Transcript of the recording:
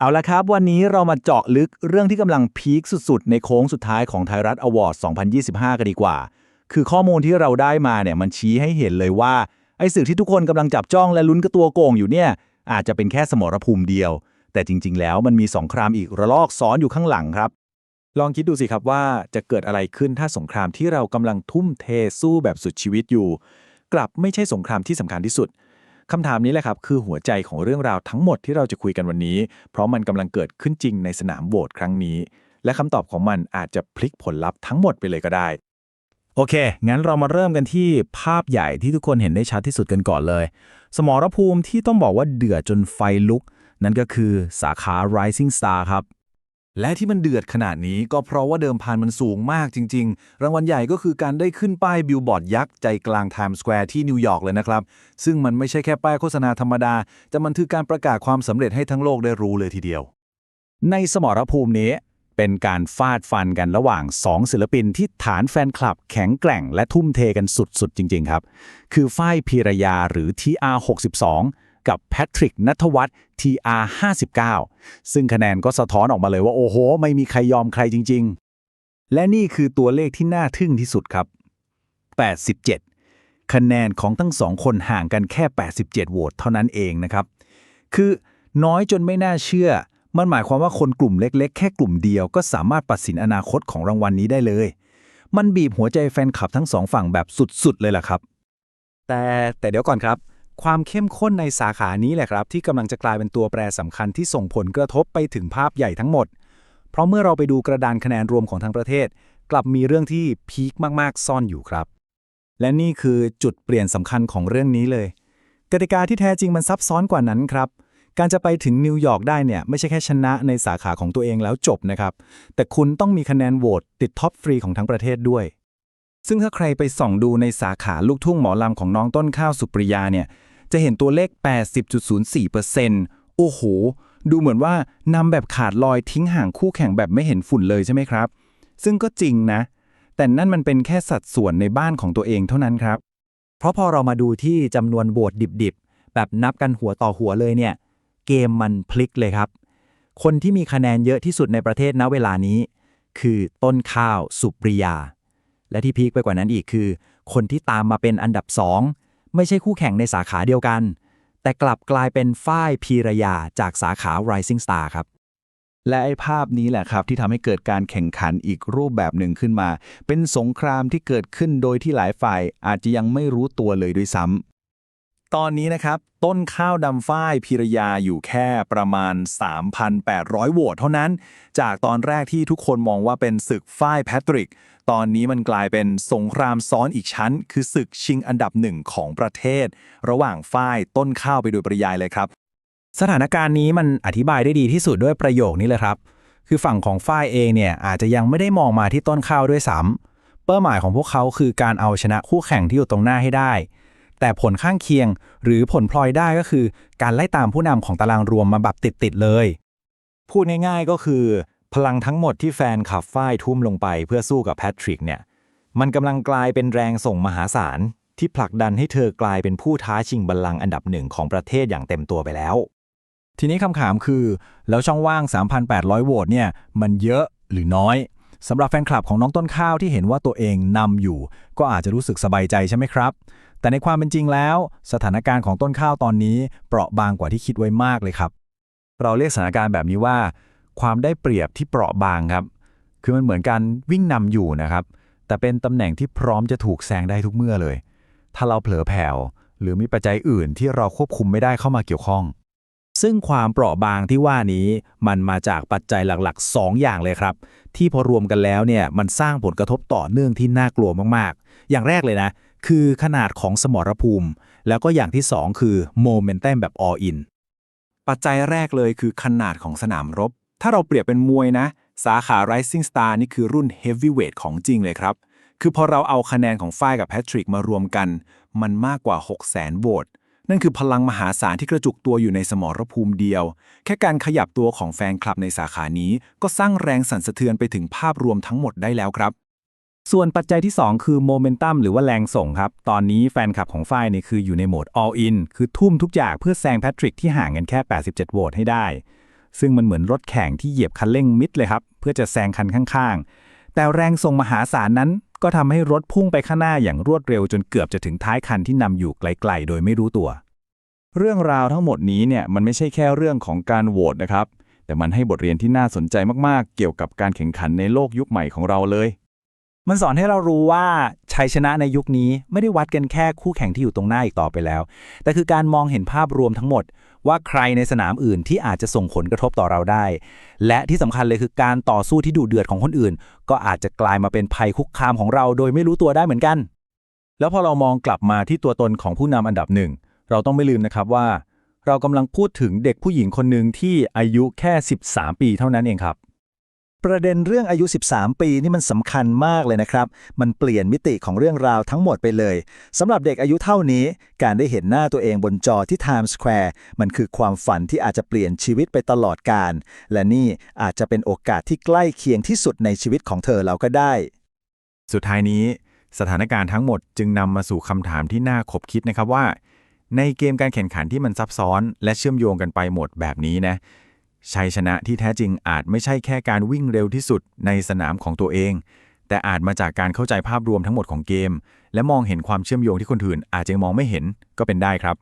เอาละครับ วันนี้เรามาเจาะลึกเรื่องที่กำลังพีคสุดๆ ในโค้งสุดท้ายของไทยรัฐอวอร์ด 2025 กันดีกว่า คือข้อมูลที่เราได้มาเนี่ยมันชี้ให้เห็นเลยว่า ไอ้สื่อที่ทุกคนกำลังจับจ้องและลุ้นกระตัวโกงอยู่เนี่ย อาจจะเป็นแค่สมรภูมิเดียว แต่จริง ๆ แล้วมันมีสงครามอีกระลอกซ้อนอยู่ข้างหลังครับ ลองคิดดูสิครับว่าจะเกิดอะไรขึ้นถ้าสงครามที่เรากำลังทุ่มเทสู้แบบสุดชีวิตอยู่ กลับไม่ใช่สงครามที่สำคัญที่สุด คำถามนี้แหละครับคือหัวใจของเรื่องราวทั้งหมดที่เราจะคุยกันวันนี้ เพราะมันกำลังเกิดขึ้นจริงในสนามโหวตครั้งนี้ และคำตอบของมันอาจจะพลิกผลลัพธ์ทั้งหมดไปเลยก็ได้ โอเค งั้นเรามาเริ่มกันที่ภาพใหญ่ที่ทุกคนเห็นได้ชัดที่สุดกันก่อนเลย สมรภูมิที่ต้องบอกว่าเดือดจนไฟลุก นั่นก็คือสาขา Rising Star ครับ และที่มันเดือดขนาดนี้ก็เพราะว่าเดิมพันมันสูงมากจริง ๆ รางวัลใหญ่ก็คือการได้ขึ้นป้ายบิลบอร์ดยักษ์ใจกลางไทม์สแควร์ที่นิวยอร์กเลยนะครับ ซึ่งมันไม่ใช่แค่ป้ายโฆษณาธรรมดา แต่มันคือการประกาศความสำเร็จให้ทั้งโลกได้รู้เลยทีเดียว ในสมรภูมินี้ เป็นการฟาดฟันกันระหว่าง 2 ศิลปินที่ฐานแฟนคลับแข็งแกร่งและทุ่มเทกันสุดๆจริง ๆ ครับ คือฝ้ายพีรยาหรือ TR62 กับแพทริกนัทวัฒน์ TR59 ซึ่งคะแนนก็สะท้อนออกมาเลยว่า โอ้โห ไม่มีใครยอมใครจริง ๆ และนี่คือตัวเลขที่น่าทึ่งที่สุดครับ 87 คะแนนของทั้งสองคนห่างกันแค่ 87โหวตเท่านั้นเองนะครับ คือน้อยจนไม่น่าเชื่อ มันหมายความว่าคนกลุ่มเล็กๆ แค่กลุ่มเดียวก็สามารถตัดสินอนาคตของรางวัลนี้ได้เลย มันบีบหัวใจแฟนคลับทั้งสองฝั่งแบบสุดๆเลยล่ะครับ แต่แต่เดี๋ยวก่อนครับ ความเข้มข้นในสาขานี้แหละครับ ที่กำลังจะกลายเป็นตัวแปรสำคัญที่ส่งผลกระทบไปถึงภาพใหญ่ทั้งหมด เพราะเมื่อเราไปดูกระดานคะแนนรวมของทั้งประเทศ กลับมีเรื่องที่พีคมากๆ ซ่อนอยู่ครับ และนี่คือจุดเปลี่ยนสำคัญของเรื่องนี้เลย กติกาที่แท้จริงมันซับซ้อนกว่านั้นครับ การจะไปถึงนิวยอร์กได้เนี่ยไม่ใช่แค่ชนะในสาขาของตัวเองแล้วจบนะครับ แต่คุณต้องมีคะแนนโหวตติดท็อปฟรีของทั้งประเทศด้วยซึ่งถ้าใครไปส่องดูในสาขาลูกทุ่งหมอลำของน้องต้นข้าวสุปริยาเนี่ย จะเห็นตัวเลข 80.04%โอ้โห ดูเหมือนว่านำแบบขาดลอยทิ้งห่างคู่แข่งแบบไม่เห็นฝุ่นเลยใช่ไหมครับ ซึ่งก็จริงนะ แต่นั่นมันเป็นแค่สัดส่วนในบ้านของตัวเองเท่านั้นครับ เพราะพอเรามาดูที่จำนวนโหวตดิบๆ แบบนับกันหัวต่อหัวเลยเนี่ย เกมมันพลิกเลยครับ คนที่มีคะแนนเยอะที่สุดในประเทศณเวลานี้ คือต้นข้าวสุปริยา และที่พีคไปกว่านั้นอีกคือ คนที่ตามมาเป็นอันดับสอง ไม่ใช่คู่แข่งในสาขาเดียวกัน แต่กลับกลายเป็นฝ้ายพีรยาจากสาขา Rising Star ครับ และไอ้ภาพนี้แหละครับ ที่ทำให้เกิดการแข่งขันอีกรูปแบบหนึ่งขึ้นมา เป็นสงครามที่เกิดขึ้นโดยที่หลายฝ่ายอาจจะยังไม่รู้ตัวเลยด้วยซ้ำ ตอนนี้นะครับ ต้นข้าวดำฝ้ายพิรยาอยู่แค่ประมาณ 3,800 โหวตเท่านั้น จากตอนแรกที่ทุกคนมองว่าเป็นศึกฝ้ายแพทริก ตอนนี้มันกลายเป็นสงครามซ้อนอีกชั้น คือศึกชิงอันดับหนึ่งของประเทศ ระหว่างฝ้ายต้นข้าวไปโดยปริยายเลยครับ สถานการณ์นี้มันอธิบายได้ดีที่สุดด้วยประโยคนี้เลยครับ คือฝั่งของฝ้ายเองเนี่ยอาจจะยังไม่ได้มองมาที่ต้นข้าวด้วยซ้ำเป้าหมายของพวกเขาคือการเอาชนะคู่แข่งที่อยู่ตรงหน้าให้ได้ แต่ผลข้างเคียงหรือผลพลอยได้ก็คือ การไล่ตามผู้นำของตารางรวมมาแบบติดๆเลย พูดง่ายๆก็คือ พลังทั้งหมดที่แฟนขับฝ้ายทุ่มลงไปเพื่อสู้กับแพทริกเนี่ยมันกำลังกลายเป็นแรงส่งมหาศาลที่ผลักดันให้เธอกลายเป็นผู้ท้าชิงบัลลังก์อันดับหนึ่งของประเทศอย่างเต็มตัวไปแล้ว ทีนี้คำถามคือ แล้วช่องว่าง 3,800 โหวตเนี่ย มันเยอะหรือน้อย สำหรับแฟนคลับของน้องต้นข้าวที่เห็นว่าตัวเองนำอยู่ ก็อาจจะรู้สึกสบายใจใช่ไหมครับ แต่ในความเป็นจริงแล้ว สถานการณ์ของต้นข้าวตอนนี้เปราะบางกว่าที่คิดไว้มากเลยครับ เราเรียกสถานการณ์แบบนี้ว่า ความได้เปรียบที่เปราะบางครับ คือมันเหมือนการวิ่งนำอยู่นะครับ แต่เป็นตำแหน่งที่พร้อมจะถูกแซงได้ทุกเมื่อเลย ถ้าเราเผลอแผ่วหรือมีปัจจัยอื่นที่เราควบคุมไม่ได้เข้ามาเกี่ยวข้อง ซึ่งความเปราะบางที่ว่านี้มันมาจากปัจจัยหลักๆ 2 อย่างเลยครับ ที่พอรวมกันแล้วเนี่ยมันสร้างผลกระทบต่อเนื่องที่น่ากลัวมากๆ อย่างแรกเลยนะ คือขนาดของสมรภูมิ แล้วก็อย่างที่ 2 คือโมเมนตัมแบบ all in ปัจจัยแรกเลยคือขนาดของสนามรบ ถ้าเราเปรียบเป็นมวยนะ สาขา Rising Star นี่คือรุ่น Heavyweight ของจริงเลยครับ คือพอเราเอาคะแนนของฝ้ายกับแพทริกมารวมกัน มันมากกว่า 6 0 0 0 0 0โหวต นั่นคือพลังมหาศาลที่กระจุกตัวอยู่ในสมรภูมิเดียว แค่การขยับตัวของแฟนคลับในสาขานี้ ก็สร้างแรงสั่นสะเทือนไปถึงภาพรวมทั้งหมดได้แล้วครับ ส่วนปัจจัยที่ 2 คือโมเมนตัมหรือว่าแรงส่งครับ ตอนนี้แฟนคลับของฝ้ายเนี่ยคืออยู่ในโหมด all in คือทุ่มทุกอย่างเพื่อแซงแพทริกที่ห่างกันแค่ 87 โหวตให้ได้ ซึ่งมันเหมือนรถแข่งที่เหยียบคันเร่งมิดเลยครับเพื่อจะแซงคันข้างๆ แต่แรงส่งมหาศาลนั้น ก็ทำให้รถพุ่งไปข้างหน้าอย่างรวดเร็วจนเกือบจะถึงท้ายคันที่นำอยู่ไกลๆ โดยไม่รู้ตัว เรื่องราวทั้งหมดนี้เนี่ยมันไม่ใช่แค่เรื่องของการโหวตนะครับ แต่มันให้บทเรียนที่น่าสนใจมากๆ เกี่ยวกับการแข่งขันในโลกยุคใหม่ของเราเลย มันสอนให้เรารู้ว่าชัยชนะในยุคนี้ไม่ได้วัดกันแค่คู่แข่งที่อยู่ตรงหน้าอีกต่อไปแล้ว แต่คือการมองเห็นภาพรวมทั้งหมด ว่าใครในสนามอื่นที่อาจจะส่งผลกระทบต่อเราได้ และที่สำคัญเลยคือการต่อสู้ที่ดุเดือดของคนอื่น ก็อาจจะกลายมาเป็นภัยคุกคามของเราโดยไม่รู้ตัวได้เหมือนกัน แล้วพอเรามองกลับมาที่ตัวตนของผู้นำอันดับหนึ่งเราต้องไม่ลืมนะครับว่า เรากำลังพูดถึงเด็กผู้หญิงคนหนึ่งที่อายุแค่ 13 ปีเท่านั้นเองครับ ประเด็นเรื่องอายุ 13 ปีนี่มันสำคัญมากเลยนะครับ มันเปลี่ยนมิติของเรื่องราวทั้งหมดไปเลยสำหรับเด็กอายุเท่านี้ การได้เห็นหน้าตัวเองบนจอที่ Times Square มันคือความฝันที่อาจจะเปลี่ยนชีวิตไปตลอดกาลและนี่อาจจะเป็นโอกาสที่ใกล้เคียงที่สุดในชีวิตของเธอเราก็ได้ สุดท้ายนี้ สถานการณ์ทั้งหมดจึงนำมาสู่คำถามที่น่าขบคิดนะครับว่า ในเกมการแข่งขันที่มันซับซ้อน และเชื่อมโยงกันไปหมดแบบนี้นะ ชัยชนะที่แท้จริงอาจไม่ใช่แค่การวิ่งเร็วที่สุดในสนามของตัวเอง แต่อาจมาจากการเข้าใจภาพรวมทั้งหมดของเกม และมองเห็นความเชื่อมโยงที่คนอื่นอาจจะมองไม่เห็นก็เป็นได้ครับ